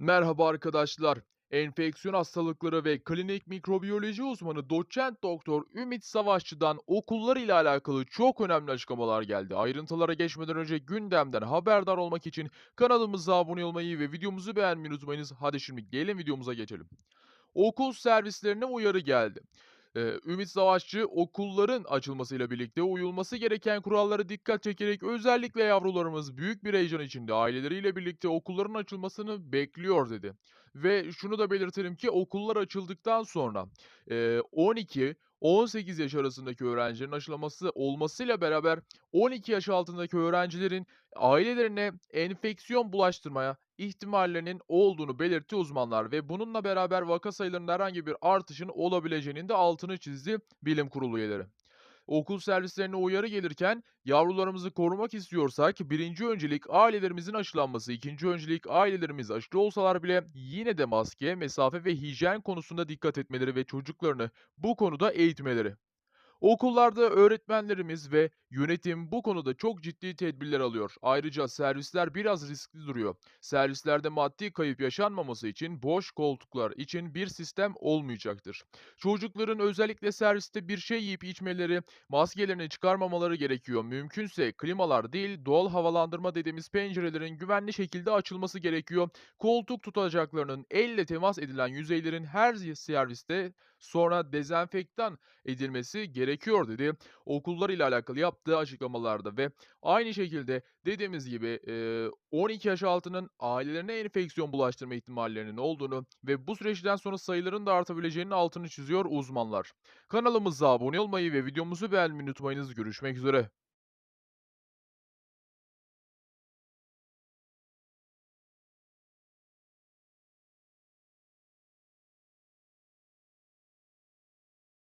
Merhaba arkadaşlar. Enfeksiyon hastalıkları ve klinik mikrobiyoloji uzmanı doçent doktor Ümit Savaşçı'dan okullar ile alakalı çok önemli açıklamalar geldi. Ayrıntılara geçmeden önce gündemden haberdar olmak için kanalımıza abone olmayı ve videomuzu beğenmeyi unutmayınız. Hadi şimdi gelin videomuza geçelim. Okul servislerine uyarı geldi. Ee, Ümit Savaşçı okulların açılmasıyla birlikte uyulması gereken kurallara dikkat çekerek özellikle yavrularımız büyük bir heyecan içinde aileleriyle birlikte okulların açılmasını bekliyor dedi. Ve şunu da belirtelim ki okullar açıldıktan sonra e, 12, 18 yaş arasındaki öğrencilerin aşılaması olmasıyla beraber 12 yaş altındaki öğrencilerin ailelerine enfeksiyon bulaştırmaya ihtimallerinin olduğunu belirtti uzmanlar ve bununla beraber vaka sayılarının herhangi bir artışın olabileceğinin de altını çizdi bilim kurulu üyeleri. Okul servislerine uyarı gelirken yavrularımızı korumak istiyorsak birinci öncelik ailelerimizin aşılanması, ikinci öncelik ailelerimiz aşılı olsalar bile yine de maske, mesafe ve hijyen konusunda dikkat etmeleri ve çocuklarını bu konuda eğitmeleri. Okullarda öğretmenlerimiz ve yönetim bu konuda çok ciddi tedbirler alıyor. Ayrıca servisler biraz riskli duruyor. Servislerde maddi kayıp yaşanmaması için boş koltuklar için bir sistem olmayacaktır. Çocukların özellikle serviste bir şey yiyip içmeleri, maskelerini çıkarmamaları gerekiyor. Mümkünse klimalar değil, doğal havalandırma dediğimiz pencerelerin güvenli şekilde açılması gerekiyor. Koltuk tutacaklarının elle temas edilen yüzeylerin her serviste sonra dezenfektan edilmesi gerekiyor dedi. Okullar ile alakalı yaptığı açıklamalarda ve aynı şekilde dediğimiz gibi eee, 12 yaş altının ailelerine enfeksiyon bulaştırma ihtimallerinin olduğunu ve bu süreçten sonra sayıların da artabileceğinin altını çiziyor uzmanlar. Kanalımıza abone olmayı ve videomuzu beğenmeyi unutmayınız. Görüşmek üzere.